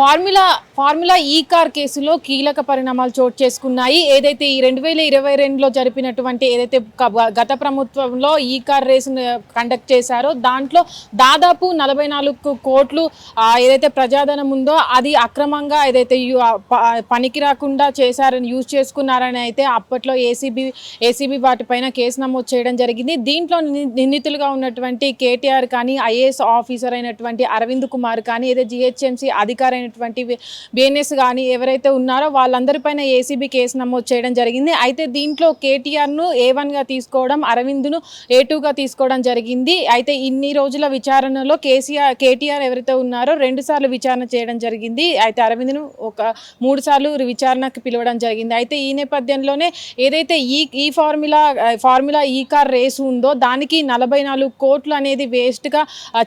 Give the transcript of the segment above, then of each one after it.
Formula formula E car కేసులో కీలక పరిణామాలు చోటు చేసుకున్నాయి. ఏదైతే ఈ రెండు వేల ఇరవై రెండులో జరిపినటువంటి ఏదైతే గత ప్రభుత్వంలో ఈ కార్ రేసును కండక్ట్ చేశారో దాంట్లో దాదాపు నలభై నాలుగు కోట్లు ఏదైతే ప్రజాధనం ఉందో అది అక్రమంగా ఏదైతే యు- ప- పనికి రాకుండా చేశారని యూజ్ చేసుకున్నారని అయితే అప్పట్లో ఏసీబీ ఏసీబీ వాటిపైన కేసు నమోదు చేయడం జరిగింది. దీంట్లో ని- నిందితులుగా ఉన్నటువంటి కేటీఆర్ కానీ ఐఏఎస్ ఆఫీసర్ అయినటువంటి అరవింద్ కుమార్ కానీ ఏదైతే జిహెచ్ఎంసీ అధికారి అయినటువంటి బిఎన్ఎస్ కానీ ఎవరైతే ఉన్నారో వాళ్ళందరిపైన ఏసీబీ కేసు నమోదు చేయడం జరిగింది. అయితే దీంట్లో కేటీఆర్ను ఏ వన్గా తీసుకోవడం అరవింద్ను ఏ టూగా తీసుకోవడం జరిగింది. అయితే ఇన్ని రోజుల విచారణలో కేసీఆర్ కేటీఆర్ ఎవరైతే ఉన్నారో రెండు సార్లు విచారణ చేయడం జరిగింది. అయితే అరవింద్ను ఒక మూడు సార్లు విచారణకు పిలవడం జరిగింది. అయితే ఈ నేపథ్యంలోనే ఏదైతే ఈ ఈ formula formula E car race ఉందో దానికి నలభై నాలుగు కోట్లు అనేది వేస్ట్గా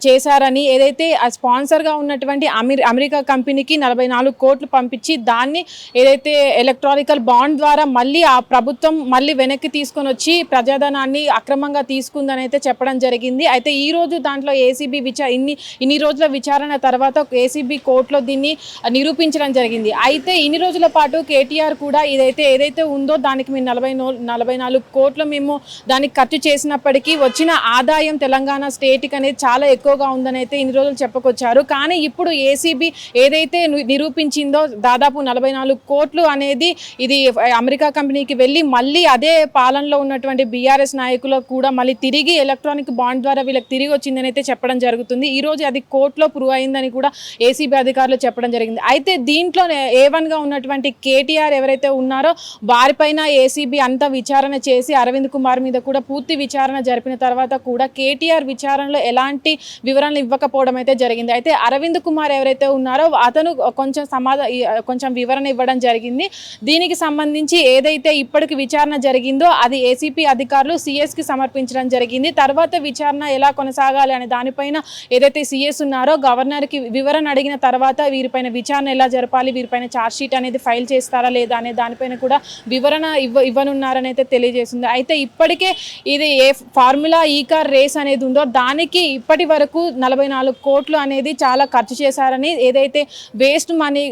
చేశారని ఏదైతే ఆ స్పాన్సర్గా ఉన్నటువంటి అమెరి అమెరికా కంపెనీ కంపెనీకి నలభై నాలుగు కోట్లు పంపించి దాన్ని ఏదైతే ఎలక్ట్రానికల్ బాండ్ ద్వారా మళ్ళీ ఆ ప్రభుత్వం మళ్ళీ వెనక్కి తీసుకొని వచ్చి ప్రజాధనాన్ని అక్రమంగా తీసుకుందని అయితే చెప్పడం జరిగింది. అయితే ఈ రోజు దాంట్లో ఏసీబీ విచార ఇన్ని ఇన్ని రోజుల విచారణ తర్వాత ఏసీబీ కోర్టులో దీన్ని నిరూపించడం జరిగింది. అయితే ఇన్ని రోజుల పాటు కేటీఆర్ కూడా ఇదైతే ఏదైతే ఉందో దానికి మేము నలభై నలభై నాలుగు కోట్లు మేము దానికి ఖర్చు చేసినప్పటికీ వచ్చిన ఆదాయం తెలంగాణ స్టేట్కి అనేది చాలా ఎక్కువగా ఉందని అయితే ఇన్ని రోజులు చెప్పుకొచ్చారు. కానీ ఇప్పుడు ఏసీబీ ఏదైతే ఏదైతే నిరూపించిందో దాదాపు నలభై నాలుగు కోట్లు అనేది ఇది అమెరికా కంపెనీకి వెళ్ళి మళ్ళీ అదే పాలనలో ఉన్నటువంటి బీఆర్ఎస్ నాయకులు కూడా మళ్ళీ తిరిగి ఎలక్ట్రానిక్ బాండ్ ద్వారా వీళ్ళకి తిరిగి వచ్చిందని అయితే చెప్పడం జరుగుతుంది. ఈరోజు అది కోర్టులో ప్రూవ్ అయిందని కూడా ఏసీబీ అధికారులు చెప్పడం జరిగింది. అయితే దీంట్లో ఏ వన్గా ఉన్నటువంటి కేటీఆర్ ఎవరైతే ఉన్నారో వారిపైన ఏసీబీ అంతా విచారణ చేసి అరవింద్ కుమార్ మీద కూడా పూర్తి విచారణ జరిపిన తర్వాత కూడా కేటీఆర్ విచారణలో ఎలాంటి వివరణలు ఇవ్వకపోవడం అయితే జరిగింది. అయితే అరవింద్ కుమార్ ఎవరైతే ఉన్నారో అతను కొంచెం సమాధానం కొంచెం వివరణ ఇవ్వడం జరిగింది. దీనికి సంబంధించి ఏదైతే ఇప్పటికి విచారణ జరిగిందో అది ఏసీపీ అధికారులు సిఎస్కి సమర్పించడం జరిగింది. తర్వాత విచారణ ఎలా కొనసాగాలి అనే దానిపైన ఏదైతే సిఎస్ ఉన్నారో గవర్నర్కి వివరణ అడిగిన తర్వాత వీరిపైన విచారణ ఎలా జరపాలి వీరిపైన ఛార్జ్ షీట్ అనేది ఫైల్ చేస్తారా లేదా అనే దానిపైన కూడా వివరణ ఇవ్వ ఇవ్వనున్నారని అయితే తెలియజేసింది అయితే ఇప్పటికే ఇది ఏ ఫార్ములా ఈ కార్ రేస్ అనేది ఉందో దానికి ఇప్పటి వరకు నలభై నాలుగు కోట్లు అనేది చాలా ఖర్చు చేశారని ఏదైతే వేస్ట్ మనీ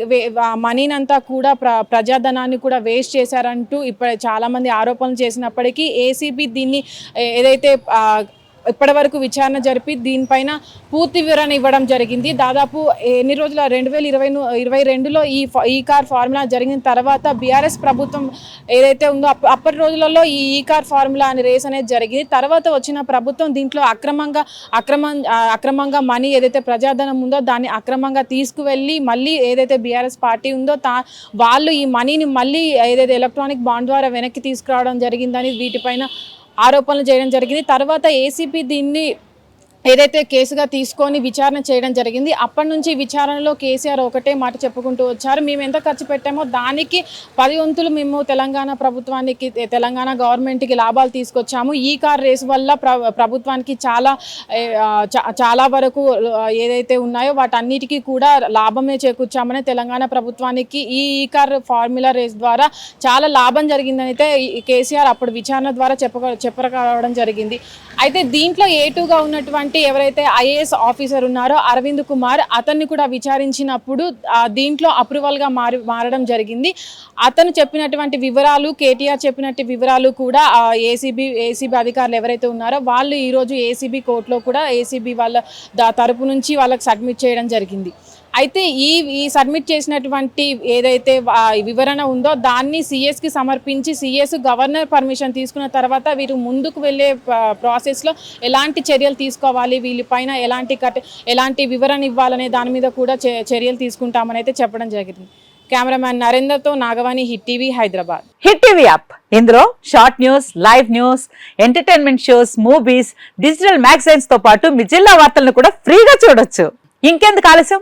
మనీని అంతా కూడా ప్ర ప్రజాధనాన్ని కూడా వేస్ట్ చేశారంటూ ఇప్పుడు చాలామంది ఆరోపణలు చేసినప్పటికీ ఏసీబీ దీన్ని ఏదైతే ఇప్పటి వరకు విచారణ జరిపి దీనిపైన పూర్తి వివరణ ఇవ్వడం జరిగింది. దాదాపు ఎన్ని రోజుల రెండు వేల ఇరవై ఇరవై రెండులో ఈ ఈ కార్ ఫార్ములా జరిగిన తర్వాత బీఆర్ఎస్ ప్రభుత్వం ఏదైతే ఉందో అప్పటి రోజులలో ఈ ఈ కార్ ఫార్ములా అనే రేస్ అనేది జరిగింది. తర్వాత వచ్చిన ప్రభుత్వం దీంట్లో అక్రమంగా అక్రమం అక్రమంగా మనీ ఏదైతే ప్రజాధనం ఉందో దాన్ని అక్రమంగా తీసుకువెళ్ళి మళ్ళీ ఏదైతే బీఆర్ఎస్ పార్టీ ఉందో తా వాళ్ళు ఈ మనీని మళ్ళీ ఏదైతే ఎలక్ట్రానిక్ బాండ్ ద్వారా వెనక్కి తీసుకురావడం జరిగిందని వీటిపైన ఆరోపణలు చేయడం జరిగింది. తర్వాత ఏసీపీ దీన్ని ఏదైతే కేసుగా తీసుకొని విచారణ చేయడం జరిగింది అప్పటి నుంచి విచారణలో కేసీఆర్ ఒకటే మాట చెప్పుకుంటూ వచ్చారు. మేము ఎంత ఖర్చు పెట్టామో దానికి పది వంతులు మేము తెలంగాణ ప్రభుత్వానికి తెలంగాణ గవర్నమెంట్కి లాభాలు తీసుకొచ్చాము. ఈ కార్ రేసు వల్ల ప్రభుత్వానికి చాలా చాలా వరకు ఏదైతే ఉన్నాయో వాటన్నిటికీ కూడా లాభమే చేకూర్చామని తెలంగాణ ప్రభుత్వానికి ఈ ఈ కార్ ఫార్ములా రేస్ ద్వారా చాలా లాభం జరిగిందని ఈ కేసీఆర్ అప్పుడు విచారణ ద్వారా చెప్ప చెప్పరావడం జరిగింది. అయితే దీంట్లో ఏటుగా ఉన్నటువంటి ఎవరైతే ఐఏఎస్ ఆఫీసర్ ఉన్నారో అరవింద్ కుమార్ అతన్ని కూడా విచారించినప్పుడు దీంట్లో అప్రూవల్గా మారి మారడం జరిగింది. అతను చెప్పినటువంటి వివరాలు కేటీఆర్ చెప్పినట్టు వివరాలు కూడా ఏసీబీ ఏసీబీ అధికారులు ఎవరైతే ఉన్నారో వాళ్ళు ఈరోజు ఏసీబీ కోర్టులో కూడా ఏసీబీ వాళ్ళ దా తరపు నుంచి వాళ్ళకి సబ్మిట్ చేయడం జరిగింది. అయితే ఈ ఈ సబ్మిట్ చేసినటువంటి ఏదైతే వివరణ ఉందో దాన్ని సిఎస్కి సమర్పించి సిఎస్ గవర్నర్ పర్మిషన్ తీసుకున్న తర్వాత వీరు ముందుకు వెళ్ళే ప్రాసెస్లో ఎలాంటి చర్యలు తీసుకోవాలి వీళ్ళపైన ఎలాంటి కట్ ఎలాంటి వివరణ ఇవ్వాలనే దాని మీద కూడా చర్యలు తీసుకుంటామని అయితే చెప్పడం జరిగింది. Cameraman నరేందర్తో Nagavani hit TV Hyderabad. Hit TV app. ఇందులో short news live news entertainment shows movies digital మ్యాగజైన్స్తో పాటు మీ జిల్లా వార్తలను కూడా ఫ్రీగా చూడొచ్చు. ఇంకెందుకు ఆలస్యం?